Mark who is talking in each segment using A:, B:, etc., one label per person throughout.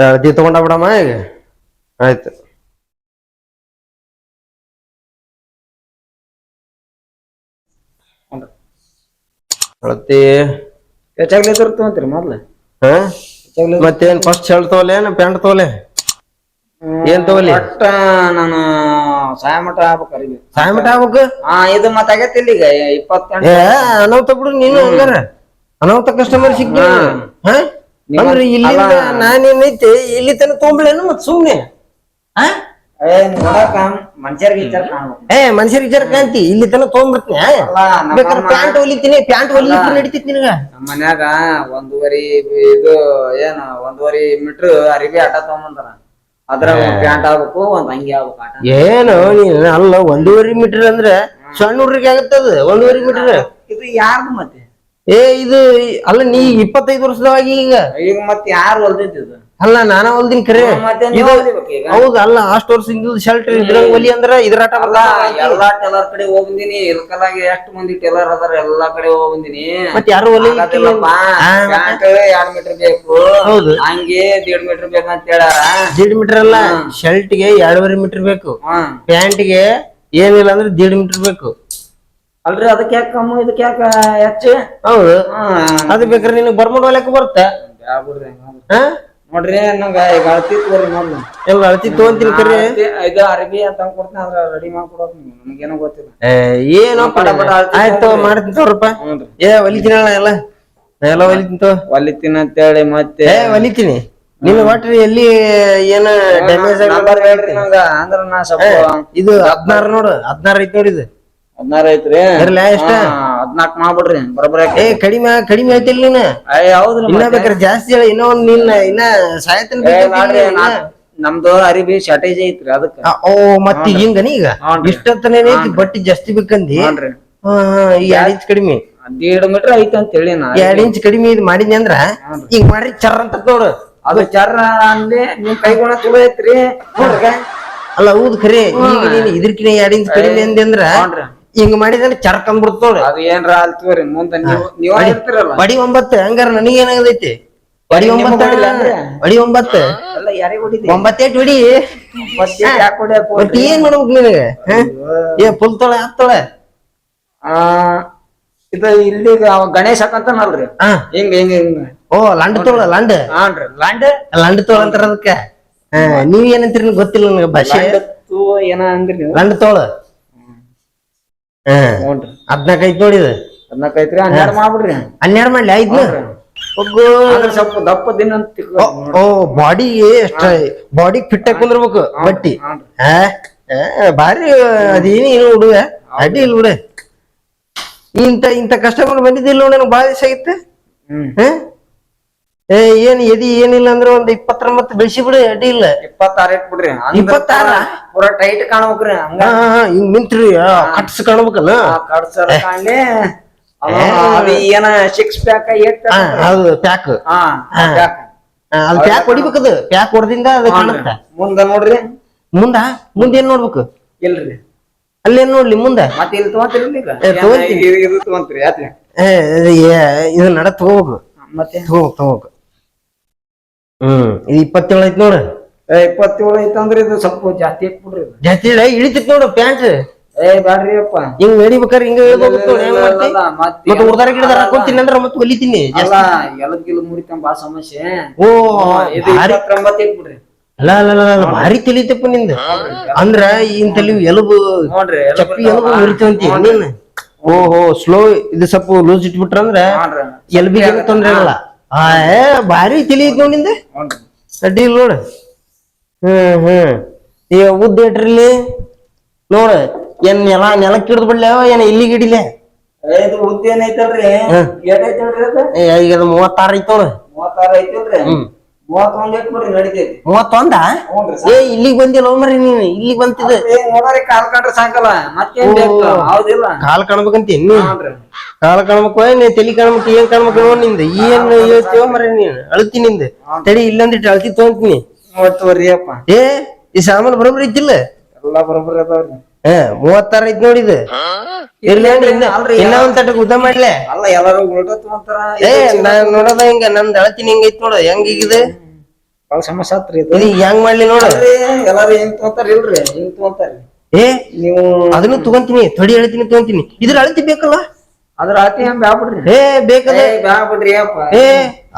A: ಮತ್ತೆ ಅಳತಿ ತಗೊಂಡ ಬಿಡಮ್ಮ ಈಗ? ಆಯ್ತು. ಅಳತಿ
B: ಹೆಚ್ಚಾಗ್ಲಿ ತಗೊಂತೀರಿ ಮೊದ್ಲ?
A: ಹಾ? ಮತ್ತೇನ್ ಫಸ್ಟ್ ಶರ್ಟ್ ತಗೋಲೆ ಪ್ಯಾಂಟ್ ತೋಲೆ? ಏನ್ ತಗೋಲಿ
B: ಒಟ್ಟ ನಾನು ಸಾಯಮಟ ಆಗ್ಬೇಕ್ರಿ ಈಗ.
A: ಸಾಯಮಟ ಆಗ್ಬೇಕು?
B: ಹಾ ಇದು ಮತ್ತಾಗೈತಿ ಇಲ್ಲಿ ಈಗ ಇಪ್ಪತ್ತೆಂಟು.
A: ಏ ಅನಾಹುತ ಬಿಡು ನೀನು ಹಂಗಾರ. ಅನಾಹುತ ಕಸ್ಟಮರ್ ಸಿಕ್ಕ. ಹಾ? ಅಂದ್ರೆ ಇಲ್ಲಿ ನಾನೇನೈತಿ ಇಲ್ಲಿ ತನಕ ತೊಗೊಂಬಿಡೇನು ಮತ್ ಸುಮ್ನೆ.
B: ಏ ಮನುಷ್ಯರ್ ವಿಚಾರ
A: ಕಾಂತಿ ಇಲ್ಲಿ ತನಕ ತೊಗೊಂಡ್ಬಿಡ್ತೀನಿ ಬೇಕಾದ್ರೆ ಪ್ಯಾಂಟ್ ಹೊಲಿತೀನಿ ಪ್ಯಾಂಟ್ ಹೊಲಿಲಿಕ್ಕೆ ನಡೀತೈತಿ ನಿನಗ?
B: ಮನ್ಯಾಗ ಒಂದೂವರಿ ಇದು ಏನ ಒಂದೂವರಿ ಮೀಟರ್ ಅರಿವಿ ಆಟ ತಗೊಂಬಂದ್ರ. ಅದ್ರಾಗ ಪ್ಯಾಂಟ್ ಆಗ್ಬೇಕು ಒಂದ್ ಅಂಗಿ ಆಗ್ಬೇಕು ಆಟ.
A: ಏನು ನೀನ್ ಅಲ್ಲ ಒಂದೂವರೆ ಮೀಟರ್ ಅಂದ್ರೆ ಸಣ್ಣ ಹುಡ್ರಿಗೆ ಆಗತ್ತದ ಒಂದೂವರೆ ಮೀಟರ್
B: ಇದು ಯಾರ್ದು ಮತ್ತೆ?
A: ಏ ಇದು ಅಲ್ಲ ನೀ ಇಪ್ಪತ್ತೈದು ವರ್ಷದವಾಗಿ ಈಗ?
B: ಈಗ ಮತ್ತೆ ಯಾರು ಹೊಲ್ದಿದ್ದು
A: ಅಲ್ಲ ನಾನ ಹೊಲ್ದಿನ ಕರೆ.
B: ಮತ್ತೆ
A: ಇದು
B: ಈಗ?
A: ಹೌದು ಅಲ್ಲ ಅಷ್ಟು ವರ್ಷ ಶರ್ಟ್ ಇದ್ರಂಗ ಹೊಲಿ ಅಂದ್ರ ಇದ್ರಾಟ
B: ಅಲ್ಲ ಎಲ್ಲಾ ಟೆಲರ್ ಕಡೆ ಹೋಗಿದ್ದೀನಿ ಇಲ್ಕಲಾಗಿ ಎಷ್ಟು ಮಂದಿ ಟೆಲರ್ ಅದಾರ ಎಲ್ಲಾ ಕಡೆ ಹೋಗ್ಬಂದಿನಿ.
A: ಮತ್ ಯಾರು ಹೊಲಿ
B: ಆಗದಿಲ್ಲಪ್ಪ.
A: ಹಾ,
B: ಪ್ಯಾಂಟ್ ಎರಡ್ ಮೀಟರ್ ಬೇಕು.
A: ಹೌದು.
B: ಹಂಗೆ ದೇಡ್ ಮೀಟರ್ ಬೇಕಂತ ಹೇಳ್ಯಾರ.
A: ದೇಡ್ ಮೀಟರ್ ಅಲ್ಲ ಶರ್ಟ್ಗೆ ಎರಡೂವರೆ ಮೀಟರ್ ಬೇಕು.
B: ಹ್ಮ್.
A: ಪ್ಯಾಂಟ್ಗೆ ಏನಿಲ್ಲ ಅಂದ್ರೆ ದೀಡ್ ಮೀಟರ್ ಬೇಕು.
B: ಅಲ್ರಿ ಅದಕ್ಕೆ ಯಾಕೆ ಕಮ್ಮಿ ಇದಕ್ಕೆ ಯಾಕೆ ಹೆಚ್ಚು?
A: ಹೌದು. ಅದು ಬೇಕಾದ್ರೆ ನಿನಗೆ ಬರ್ಮಡ್ ಹೊಲಕ್ಕೆ ಬರುತ್ತೆ? ಹಾ?
B: ನೋಡ್ರಿ ನಂಗ ಈಗ ಅಳತಿ ತೋರಿ ಮೊದ್ಲು.
A: ಎಲ್ಲ ಅಳತಿ ತಗೊಂತೀನಿ ಕರಿ?
B: ಇದು ಅರಬಿ ಅಂತ ಕೊಡ್ತೀನಿ ಅದ್ರ ರೆಡಿ ಮಾಡ್ಕೊಡೋಕ್ ನಮಗೇನೋ ಗೊತ್ತಿಲ್ಲ.
A: ಏನೋ
B: ಪಟ ಪಟ
A: ಆಯ್ತು ಮಾಡ್ತೀನಿ
B: ತೋರಪ್ಪ
A: ಏ ಹೊಲಿತೀನಲ್ಲ ಎಲ್ಲ. ಎಲ್ಲ ಹೊಲಿತೀನಿ ತಗೋ.
B: ಹೊಲಿತೀನಿ ಅಂತೇಳಿ ಮತ್ತೆ
A: ಏ ಹೊಲಿತೀನಿ ನಿನ್ನ ಒಟ್ರಿ ಎಲ್ಲಿ ಏನ ಡ್ಯಾಮೇಜ್
B: ನಂಬರ್ ಹೇಳ್ರಿ ನಂಗ ಅಂದ್ರ ನಾ ಸ್ವಲ್ಪ
A: ಇದು ಹದ್ನಾರು ನೋಡು ಹದಿನಾರು ಐತಿ ನೋಡಿದ್ದು ಇದು.
B: ಹದಿನಾರು ಐತ್ರಿ?
A: ಇರ್ಲಿ ಎಷ್ಟ?
B: ಮಾಡ್ಬಿಡ್ರಿ ಬರೋಬ್ಬರ
A: ಏ ಕಡಿಮೆ ಕಡಿಮೆ ಐತಿಲ್ಲ ನೀನು?
B: ಅಯ್ಯ ಹೌದ್ರಿ
A: ಇನ್ನ. ಜಾಸ್ತಿ ಹೇಳಿ ಇನ್ನೂ ಒಂದ್ ನಿನ್ನ ಇನ್ನ ಸಾಯತನ
B: ನೋಡ್ರಿ ನಮ್ದು ಅರಿಬಿ ಶಾರ್ಟೇಜ್ ಐತ್ರಿ ಅದಕ್ಕ.
A: ಓ ಮತ್ತ ಹಿಂಗನಿ ಈಗ. ಇಷ್ಟೊತ್ತನೇ ಐತಿ? ಬಟ್ಟಿ ಜಾಸ್ತಿ ಬೇಕಂದಿ? ಹಾ ಹಾ ಈ ಎರಡ್ ಇಂಚ್ ಕಡಿಮೆ.
B: ಎರಡು ಮೀಟರ್ ಐತಿ ಅಂತ ಹೇಳಿ ನಾ.
A: ಎರಡ್ ಇಂಚ್ ಕಡಿಮೆ ಇದು ಮಾಡಿದ್ನಿ ಅಂದ್ರ ಈಗ ಮಾಡ್ರಿ ಚರ್ ಅಂತ ನೋಡು.
B: ಅದು ಚರ್ರ ಅಂದೆ ನಿಮ್ ಕೈಗೋಣ ಚಲೋ ಐತ್ರಿ.
A: ಅಲ್ಲ ಹೌದು ಖರೆ. ಈಗ ನೀನ್ ಇದ್ರಕಿನ ಎರಡ್ ಇಂಚ್ ಕಡಿಮೆ ಅಂದಿ ಅಂದ್ರ ಹಿಂಗ್ ಮಾಡಿದ್ರೆ ಚರ್ಕ್ ಅಂದ್ಬಿಡ್ತ ನೋಡು
B: ಅದು ಏನ್ರ ಆಲ್ತೀವ್ರಿ ಮುಂದೆ ನೀವು ನೀವ
A: ಬಡಿ ಒಂಬತ್ತು ಹಂಗಾರ ನನಗೆ ಏನಾಗದೈತಿ ಬಡಿ ಒಂಬತ್ತು? ಬಡಿ ಒಂಬತ್ತು.
B: ಅಲ್ಲ ಯಾರಿಗ್ ಹೊಡಿದಿ?
A: ಒಂಬತ್ತೇಟ್ ಹೊಡಿ. ಬಟ್ ಏನ್ ಮಾಡ್ಬೇಕು ನಿನಗೆ? ಏ ಫುಲ್ ತೊಳೆ ಹತ್ತೊಳೆ
B: ಆ ಇದು ಇಲ್ಲಿ ಗಣೇಶ ಹಾಕಂತಾನಲ್ರಿ ಹಿಂಗ ಹಿಂಗ ಹಿಂಗ.
A: ಓ ಲಂಡ್ ತೋಳ ಲಂಡ್.
B: ಹಾನ್ರಿ ಲಂಡ್?
A: ಲಂಡ್ ತೋಳ ಅಂತಾರ ಅದಕ್ಕ. ನೀವ್ ಏನಂತೀರಿ ಗೊತ್ತಿಲ್ಲ ನನಗೆ ಭಾಷೆ.
B: ಏನ ಅಂದ್ರಿ
A: ಲಂಡ್ ತೊಳ. ಹಾ
B: ನೋಡ್ರಿ
A: ಹದ್ನಾಲ್ಕು ಐತಿ ನೋಡಿದ
B: ಹದ್ನಾಲ್ಕು ಐತ್ರಿ ಹನ್ನೆರಡು ಮಾಡ್ಬಿಡ್ರಿ.
A: ಹನ್ನೆರಡು ಮಾಡ್ಲಿ
B: ಐದ್ ಸ್ವಲ್ಪ ದಪ್ಪ ದಿನ
A: ಓ ಬಾಡಿ ಎಷ್ಟ ಬಾಡಿ ಫಿಟ್ ಆಗಿ ಕುಂದ್ರಬೇಕು ಬಟ್ಟಿ. ಭಾರಿ ಅದೇನು ಏನು ಹುಡುಗ ಅಡ್ಡಿ ಇಲ್ಲ ಬಿಡ ಇಂತ ಇಂತ ಕಸ್ಟಮರ್ ಬಂದಿದ್ದಿಲ್ಲ ನನಗೆ ಭಾಳ ದಿವಸ ಆಗಿತ್ತು.
B: ಹ್ಮ್?
A: ಏ ಏನ್ ಎದಿ ಏನಿಲ್ಲ ಅಂದ್ರೆ ಒಂದ್ ಇಪ್ಪತ್ತೊಂಬತ್ತು ಬೆಳೆಸಿ ಬಿಡು ಅಡ್ಡಿ ಇಲ್ಲ.
B: ಇಪ್ಪತ್ತಾರ ಎಟ್ ಬಿಡ್ರಿ.
A: ಇಪ್ಪತ್ತಾರ?
B: ಪೂರ ಟೈಟ್ ಕಾಣ್ಬೇಕ್ರಿ ಹಂಗ.
A: ಹಿಂಗ್ ನಿಂತ್ರಿ ಕಟ್ಸ್ ಕಾಣ್ಬೇಕಲ್ಲ?
B: ಕಾಣ್ಲಿ. ಅದು ಏನ ಸಿಕ್ಸ್ ಪ್ಯಾಕ್ ಏಟ್
A: ಅದು ಪ್ಯಾಕ್ ಅದು ಪ್ಯಾಕ್ ಹೊಡಿಬೇಕದು. ಪ್ಯಾಕ್ ಹೊಡೆದಿಂದ ಅದು ಕಾಣುತ್ತ.
B: ಮುಂದ ನೋಡ್ರಿ.
A: ಮುಂದ? ಮುಂದ ಏನ್ ನೋಡ್ಬೇಕು?
B: ಇಲ್ರಿ.
A: ಅಲ್ಲೇನ್ ನೋಡ್ಲಿ ಮುಂದ?
B: ಮತ್ತೆ ಇಲ್ಲಿ ತಗೊಂತೀರಿ. ಇದು- ತಗೊಂತೀರಿ
A: ಏ- ಇದು ನಡ ತಗೋಬೇಕು.
B: ಮತ್ತೆ?
A: ತಗೋಬೇಕು ತಗೋಬೇಕು. ಹ್ಮ್. ಇದು ಇಪ್ಪತ್ತೇಳು ಐತಿ ನೋಡು.
B: ಏ, ಇಪ್ಪತ್ತೇಳು ಐತಂದ್ರ ಇದು ಸ್ವಲ್ಪ ಜಾಸ್ತಿ ಇಟ್ಬಿಡ್ರಿ ಇದು.
A: ಜಾಸ್ತಿ ಇಲ್ಲ ಇಳಿತೈತಿ ನೋಡು ಪ್ಯಾಂಟ್.
B: ಏ ಬ್ಯಾಡ್ರಿ ಅಪ್ಪ.
A: ಹಿಂಗ್ ನಡಿಬೇಕಾರೆ ಹಿಂಗ ಹೇಳ್ಬೇಕು ನೋಡು ಹೆಂಗ್ ಮಾಡ್ತಿ?
B: ಮತ್ತೆ
A: ಮತ್ತೆ ಉಡ್ದಾರ ಗಿಡದಾರ ಹಾಕೊಂತೀನಿ ಅಂದ್ರೆ ಮತ್ತೆ ಹೊಲಿತೀನಿ
B: ಅಲ್ಲ ಎಲದ್ ಗಿಲ್ ಮುರಿತಂಬ ಬಾ ಸಮಸ್ಯೆ.
A: ಓ
B: ಇದು
A: ಭಾರಿ.
B: ಇಪ್ಪತ್ತೊಂಬತ್ತು ಇಟ್ಬಿಡ್ರಿ
A: ಅಲ್ಲ ಅಲ್ಲ ಅಲ್ಲ, ಅಲ್ಲ ಭಾರಿ ತಿಳಿತಪ್ಪ ನಿಂದ. ಅಂದ್ರ ಇಂತಲ್ಲಿ ಎಲುಬು
B: ನೋಡ್ರಿ
A: ಚಪ್ಪಿ ಎಲುಬು ಮುರಿತಂತಿ ನೀನ್ ಓಹೋ ಸ್ಲೋ ಇದು ಸ್ವಲ್ಪ ಲೂಸ್ ಇಟ್ಬಿಟ್ರ
B: ಅಂದ್ರ
A: ಎಲ್ಬಿಗೆ ತೊಂದ್ರೆ ಆಗಲ್ಲ ಆ ಏ ಭಾರಿ ತಿಳಿ ಐತಿ
B: ನೋಡ್ನಿಂದ.
A: ಅಡ್ಡಿ ಇಲ್ಲ ನೋಡು. ಹ್ಮ್ ಹ್ಮ್. ಈಗ ಉದ್ದ ಇಟ್ರಲ್ಲಿ ನೋಡು ಏನ್ ನೆಲ ನೆಲಕ್ಕೆ ಹಿಡಿದು ಬಿಡ್ಲೆ ಏನ್ ಇಲ್ಲಿಗೆ ಹಿಡಿಲೆ
B: ಇದು ಉದ್ದ ಏನ್ ಐತಲ್ರಿ? ಏಟ್ ಐತಲ್ರಿ ಅದು?
A: ಏ, ಈಗ ಅದು ಮೂವತ್ತಾರು ಐತಿ ನೋಡು.
B: ಮೂವತ್ತಾರು ಐತಿಲ್ರಿ
A: ಹ್ಮ್.
B: ಮೂವತ್ತೊಂದ್ ಇಟ್ಬಿಡ್ರಿ ನಡಿತೈತಿ.
A: ಮೂವತ್ತೊಂದ?
B: ಹ್ಞೂನ್ರಿ
A: ಏ ಇಲ್ಲಿಗೆ ಬಂದಿಲ್ಲ ಮರಿ ನೀನು. ಇಲ್ಲಿಗೆ ಬಂತಿದ್ದ
B: ಏ ನೋಡ್ರಿ ಕಾಲ್ ಕಂಡ್ರೆ ಸಾಕಲ್ಲ. ಮತ್ತೇನ್ ಬೇಕು? ಹೌದಿಲ್ಲ.
A: ಕಾಲ್ ಕಾಣ್ಬೇಕಂತ ನೀ ಕಾಲ್ ಕಾಣ್ಬೇಕು ನೀ ತಲಿ ಕಾಣ್ಬೇಕು ಏನ್ ಕಾಣ್ಬೇಕು ನೋಡ್ನಿಂದ. ಏನ್ ಹೇಳ್ತೀವ ಮರ ನೀನ್? ಅಳ್ತಿ ನಿಂದ. ತಡಿ ಇಲ್ಲಂದಿಟ್ಟು ಅಳ್ತಿ ತಗೊಂತೀನಿ.
B: ಮೂವತ್ತುವರಿ ಅಪ್ಪ
A: ಏ ಈ ಸಾಮಾನು ಬರೋಬ್ರಿ ಇದ್ದಿಲ್ಲ?
B: ಎಲ್ಲಾ ಬರೋಬ್ಬರಿ ಅದಾವ್ರಿ.
A: ಏ ಮೂವತ್ತಾರ ಐತಿ ನೋಡಿದ ಇರ್ಲಿ ಇನ್ನ ಇನ್ನ ಒಂದ್ ತಟ ಉದ್ದ ಮಾಡ್ಲೆ.
B: ಅಲ್ಲ ಎಲ್ಲಾರು
A: ಏ ನಾನ್ ನೋಡದ ಹಿಂಗ? ನಂದ್ ಅಳತಿನ ಹಿಂಗ ಐತ್ ನೋಡ? ಹೆಂಗ್ ಈಗಿದೆ
B: ಬಾಳ ಸಮಸ್ಯೆ ಆತ್ರಿ ಇದು.
A: ಇದು ಹೆಂಗ್ ಮಾಡ್ಲಿ ನೋಡ?
B: ಎಲ್ಲಾರು ಹೆಂಗ್ ತಗೋತಾರ ಇಲ್ರಿ ಹೆಂಗ್ ತಗೋತಾರಿ?
A: ಏ
B: ನೀವು
A: ಅದನ್ನು ತಗೊಂತೀನಿ ತೊಡಿ ಹೇಳ್ತೀನಿ ತಗೊಂತೀನಿ. ಇದ್ರ ಅಳತಿ ಬೇಕಲ್ಲ?
B: ಅದ್ರ ಅಳತಿ ಹೆಂಗ್ ಬ್ಯಾಬಿಡ್ರಿ
A: ಏ ಬೇಕಲ್ಲ?
B: ಏ ಬ್ಯಾಡ ಬಿಡ್ರಿ ಅಪ್ಪ.
A: ಏ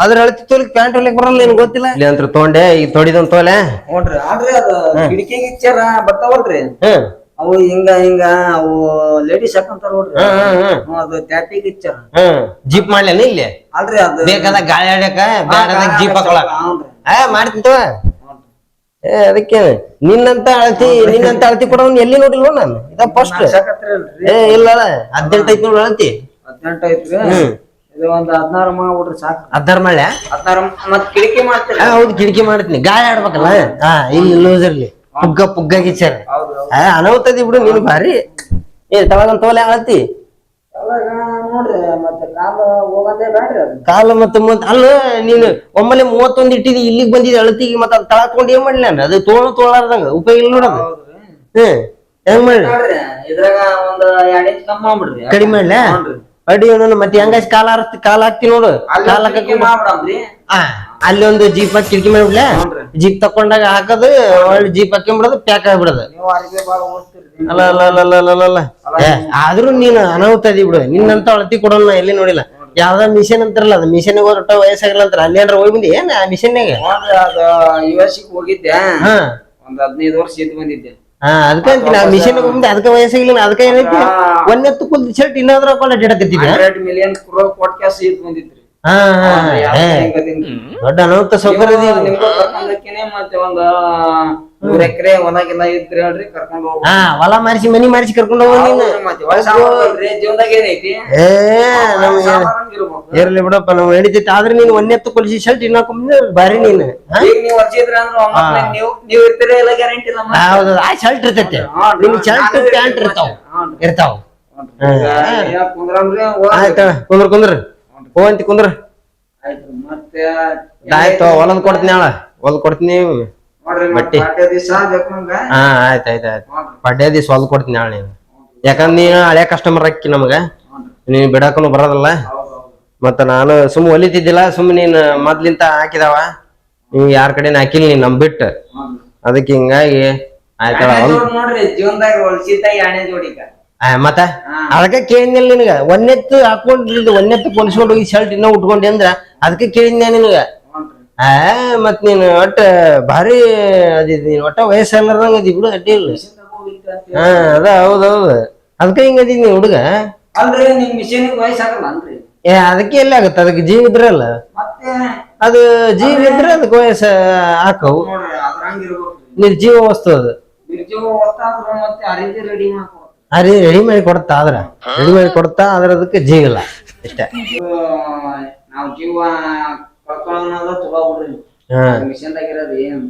A: ಅದ್ರ ಅಳತಿ ತೋಲಿ ಪ್ಯಾಂಟ್ ಹೊಲಿಕ್ ಬರಲ್ಲ ನಿನ್ ಗೊತ್ತಿಲ್ಲ? ಇಲ್ಲಿ ಅಂತ ತಗೊಂಡೆ ಈಗ ತೊಡಿದಂತ ತೋಲೆ.
B: ನೋಡ್ರಿ ಆಡ್ರಿ ಅದ ಇಚ್ಚಾರ ಬರ್ತಾವಲ್ರಿ
A: ಹ್ಮ್
B: ಅವು ಹಿಂಗ ಹಿಂಗ ಅವು ಲೇಡೀಸ್ ಹಾಕಂತಾರ ನೋಡ್ರಿ?
A: ಹ್ಮ್ ಹ್ಮ್ ಹ್ಮ್
B: ಹ್ಮ್, ಅದು ಟ್ಯಾಪಿಗೆ ಇಚ್ಚಾರ
A: ಹ್ಮ್ ಜೀಪ್ ಮಾಡ್ಲೇನ ಇಲ್ಲಿ?
B: ಅಲ್ರಿ ಅದು.
A: ಬೇಕಾದ ಗಾಳಿ ಆಡಕ ಬೇಡದಾಗ ಜೀಪ್ ಹಾಕೊಳಕ್.
B: ಹೌನ್ರಿ.
A: ಆ ಮಾಡ್ತೀನಿ ತಗೋ. ಏ ಅದಕ್ಕೆ ನಿನ್ನಂತ ಅಳತಿ ನಿನ್ನಂತ ಅಳತಿ ಕೂಡ ಎಲ್ಲಿ ನೋಡಿಲ್ವ ನಾನು? ಇದ ಫಸ್ಟ್ ಏ ಇಲ್ಲ ಹದಿನೆಂಟು ಐತಿ ನೋಡಿ ಅಳತಿ
B: ಹದಿನೆಂಟು ಐತ್ರಿ?
A: ಹ್ಮ್.
B: ಇದು ಒಂದ್ ಹದಿನಾರು ಮಾಡ್ಬಿಡ್ರಿ ಸಾಕು.
A: ಅದ್ದಾರ ಮಳೆ
B: ಹದಿನಾರು ಮತ್ ಕಿಡಕಿ
A: ಮಾಡ್ತೀನಿ ಹೌದು ಕಿಡಕಿ ಮಾಡ್ತೀನಿ. ಗಾಳಿ ಆಡ್ಬೇಕಲ್ಲ? ಹಾ ಇಲ್ಲಿ ಲೂಸರ್ಲಿ ಪುಗ್ಗ ಪುಗ್ಗ ಗಿಚ್ಚಾರ ಆ ಬಿಡು ನೀನು ಭಾರಿ ಏ ತಳಗನ್ ತೋಲೆ
B: ಮತ್ತೆ ಕಾಲ
A: ಮತ್ತೆ ಅಲ್ಲ ನೀನು ಒಮ್ಮಲೆ ಮೂವತ್ತೊಂದ್ ಇಟ್ಟಿದಿ ಇಲ್ಲಿಗೆ ಬಂದಿದ್ದೆ ಅಳತಿಗೆ ಮತ್ತೆ ಅದು ತಳಕೊಂಡು ಏನ್ ಮಾಡ್ಲಿ ನಾನು? ಅದು ತೋಳು ತೋಳಾರ್ದಂಗ ಉಪಯೋಗ ಇಲ್ಲ ನೋಡೋದು ಹ್ಮ್ ಹೆಂಗ್
B: ಮಾಡ್ರಿ
A: ಕಡಿಮೆ ಮಾಡ್ಲ. ಅಡಿ ಅವನನ್ನ ಮತ್ತೆ ಹೆಂಗಾಸ್ ಕಾಲ ಕಾಲ ಹಾಕ್ತಿ ನೋಡು. ಕಾಲ ಆ ಅಲ್ಲಿ ಒಂದು ಜೀಪ್ ಹಾಕಿ ಕಿಟಕಿ ಮಾಡ್ಬಿಡ್ಲ. ಜೀಪ್ ತಕೊಂಡಾಗ ಹಾಕದು ಒಳ್ಳೆ ಜೀಪ್ ಹಾಕೊಂಡ್ಬಿಡೋದು ಪ್ಯಾಕ್ ಆಗ್ಬಿಡೋದು ಅಲ್ಲ ಅಲ್ಲ ಅಲ್ಲ ಅಲ್ಲ ಅಲ್ಲ ಅಲ್ಲ. ಆದ್ರೂ ನೀನು ಅನಾಹುತ ಅದಿ ಬಿಡು. ನಿನ್ನಂತ ಅಳತಿ ಕೊಡೋಣ ನಾ ಎಲ್ಲಿ ನೋಡಿಲ್ಲ. ಯಾವ್ದ ಮಿಷನ್ ಅಂತಾರಲ್ಲ ಅದು ಮಿಷನ್ ಒಟ್ಟ ವಯಸ್ಸಾಗಿಲ್ಲ ಅಂತಾರ ಅಲ್ಲಿ ಏನಾರ ಹೋಗಿ ಬಂದಿ? ಏನ್ ಆ ಮಿಷನ್ನಾಗ
B: ಯು ಎಸ್ ಹೋಗಿದ್ದೆ.
A: ಹಾ.
B: ಒಂದ್ ಹದಿನೈದು ವರ್ಷ ಇದ್ ಬಂದಿದ್ದೆ.
A: ಹಾ ಅದಕ್ಕೆ ಅಂತೀನಿ. ಆ ಮಿಷನ್ ಬಂದೆ ಅದಕ್ಕೆ ವಯಸ್ಸಾಗಿಲ್ಲ. ಅದಕ್ಕೆ ಏನೈತಿ? ಒಂದೇ ತುಕ್ಕುಲ್ ಶರ್ಟ್ ಇನ್ನಾದ್ರೂ ಹಾಕೊಂಡು ಅಡ್ಡಾಡಕತ್ತಿದ್ದೆ
B: ಹಂಡ್ರೆಡ್ ಮಿಲಿಯನ್ ಕ್ರೋ ಕೋಟ್ ಕ್ಯಾಸ್ ಇದ್ದು ಬಂದಿದ್ರಿ
A: ಹಾ ಹಾ ದೊಡ್ಡ ಅನಂತ ಸೌಕರ್ಯ
B: ಒಂದ್ ಎಕರೆ ಹೊಲಗೆಲ್ಲ ಇದ್ರಿ ಹೇಳ್ರಿ ಕರ್ಕೊಂಡ್ ಹೋಗ್ರಿ
A: ಹಾ ಹೊಲ ಮಾರಿಸಿ ಮನಿ ಮಾರಿಸಿ ಕರ್ಕೊಂಡು ಹೋಗು. ಇರ್ಲಿ ಬಿಡಪ್ಪ ನಾವು ನಡೀತೈತಿ ಆದ್ರೆ ನೀನು ಒಂದೆತ್ತು ಕೊಲಿಸಿ ಶರ್ಟ್ ಇನ್ನಾಕೊಂಬಂದ್ರೆ ಬಾರಿ ನೀನ್. ಹೌದು ಆ ಶರ್ಟ್ ಇರ್ತೈತೆ.
B: ಹಾ,
A: ನಿನ್ ಶರ್ಟ್ ಪ್ಯಾಂಟ್ ಇರ್ತಾವ. ಇರ್ತಾವ. ಕುಂದ್ರ ಕುಂದ್ರ. ಹೋಗಂತಿ ಕುಂದ್ರ.
B: ಆಯ್ತು
A: ಹೊಲದ್ ಕೊಡ್ತೀನಿ ಅಳ ಹೊಲದ್ ಕೊಡ್ತೀನಿ. ಬಟ್ಟಿ. ಹಾ ಆಯ್ತ್ ಆಯ್ತು ಆಯ್ತು. ಪಡ್ಡೆ ದಿವ್ಸ ಹೊಲದ್ ಕೊಡ್ತೀನಿ ಅಣ್ಣ ನೀನು. ಯಾಕಂದ್ರೆ ನೀನು ಹಳೆ ಕಸ್ಟಮರ್ ಅಕ್ಕಿ ನಮಗ. ನೀನ್ ಬಿಡಾಕನು ಬರೋದಲ್ಲ. ಮತ್ತ ನಾನು ಸುಮ್ ಹೊಲಿತಿದ್ದಿಲ್ಲ ಸುಮ್ ನೀನ್ ಮೊದ್ಲಿಂತ ಹಾಕಿದಾವ. ನೀವು ಯಾರ ಕಡೆ ಹಾಕಿಲ್ಲ ನೀನ್ ನಮ್ ಬಿಟ್ಟು. ಅದಕ್ಕೆ ಹಿಂಗಾಗಿ ಆಯ್ತಳ
B: ನೋಡ್ರಿ ಜೀವನದಾಗ ಹೊಲ್ಸಿದ್ದ ಎಣ್ಣೆ ಜೋಡಿಗ
A: ಮತ್ತ. ಅದಕ್ಕೆ ಕೇಳಿದ್ನಿಲ್ಲ ನಿನಗ ಒಂದೆತ್ತು ಹಾಕೊಂಡಿದ್ದು ಒಂದೆತ್ತು ಕೊನ್ಸ್ಕೊಂಡು ಹೋಗಿ ಶರ್ಟ್ ಇನ್ನೂ ಉಟ್ಕೊಂಡಿ ಅಂದ್ರ ಅದಕ್ಕೆ ಕೇಳಿದ್ನ ನಿನಗ? ಆ ಮತ್ ನೀನು ಒಟ್ಟ ಭಾರಿ ಅದಿದ್ ನೀನ್ ಒಟ್ಟ ವಯಸ್ಸಲ್ಲದಂಗ ಅದಿ ಬಿಡು ಅಡ್ಡಿ ಇಲ್ಲ. ಹಾ ಅದ ಹೌದೌದು ಅದಕ್ಕೆ ಹಿಂಗ ಅದಿ ನೀ ಹುಡುಗ?
B: ಅಲ್ರಿ ನಿಮ್ ಮಿಷನ್ ವಯಸ್ಸಾಗಲ್ಲ
A: ಏ ಅದಕ್ಕೆ ಎಲ್ಲ ಆಗತ್ತ? ಅದಕ್ಕೆ ಜೀವ ಇದ್ರಲ್ಲ
B: ಮತ್ತೆ?
A: ಅದು ಜೀವ ಇದ್ರೆ ಅದಕ್ಕೆ ವಯಸ್ಸ ಹಾಕವು. ನಿರ್ಜೀವ ವಸ್ತು ಅದು.
B: ನಿರ್ಜೀವ ಹೊತ್ತಾದ್ರ ಮತ್ತೆ ಅರಿವಿ ರೆಡಿ ಮಾಡ್ಕೊ
A: ಅರೆ ರೆಡಿ ಮಾಡಿ ಕೊಡ್ತಾ ಆದ್ರ ರೆಡಿ ಮಾಡಿ ಕೊಡ್ತಾ ಆದ್ರ ಅದಕ್ಕೆ ಜೀವ ಇಲ್ಲ ಇಷ್ಟೇ
B: ನಾವ್ ಜೀವ ಕಳ್ಕೊಳ್ಳೋದ ತಗೋಬಿಡ್ರಿ
A: ಹಾ
B: ಮಿಷನ್ದಾಗ ಇರೋದು ಏನ್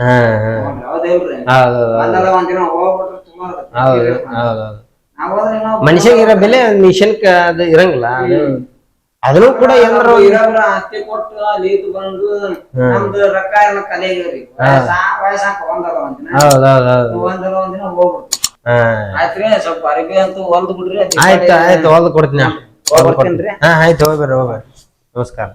A: ಹಾ ಹಾ
B: ನೋಡ್ರಿ ಹೌದಿಲ್ರಿ
A: ಹೌದು
B: ಒಂದಲ್ಲ ಒಂದಿನ ಹೋಗ್ಬಿಟ್ರೆ ತುಂಬಾ
A: ಹೌದು ಹೌದು
B: ನಾವ್ ಹೋದ್ರೆ ನಾವು
A: ಮನುಷ್ಯಗಿರೋ ಬೆಲೆ ಮಿಷನ್ ಅದು ಇರಂಗಿಲ್ಲ ಅದು ಅದನ್ನು ಕೂಡ ಏನಾರ ಒಂದು-
B: ಇರೋಬ್ರ ಹತ್ತಿ ಕೊಟ್ಟು ಅಲ್ಲಿ ಇದು ಬಂದು ನಮ್ದು ರೊಕ್ಕ ಎಲ್ಲ ಕಲೆಗಿರಿ ವಯಸ್ಸಾಕ ಒಂದಲ್ಲ ಒಂದಿನ
A: ಹೌದು ಹೌದು ಹೌದು
B: ಒಂದಲ್ಲ ಒಂದಿನ ಹೋಗ್ಬಿಡ್ತೀವಿ
A: ಹಾ
B: ಆಯ್ತ್ರಿ ಸ್ವಲ್ಪ ಅರಿವಿ ಅಂತೂ ಹೊಲ್ದು ಬಿಡ್ರಿ
A: ಆಯ್ತು ಆಯ್ತು ಹೊಲ್ದು ಕೊಡ್ತೀನಿ ಹಾ ಆಯ್ತು ಹೋಗ್ಬೇಡ್ರಿ ಹೋಗ್ಬೇಡ್ರಿ. ನಮಸ್ಕಾರ.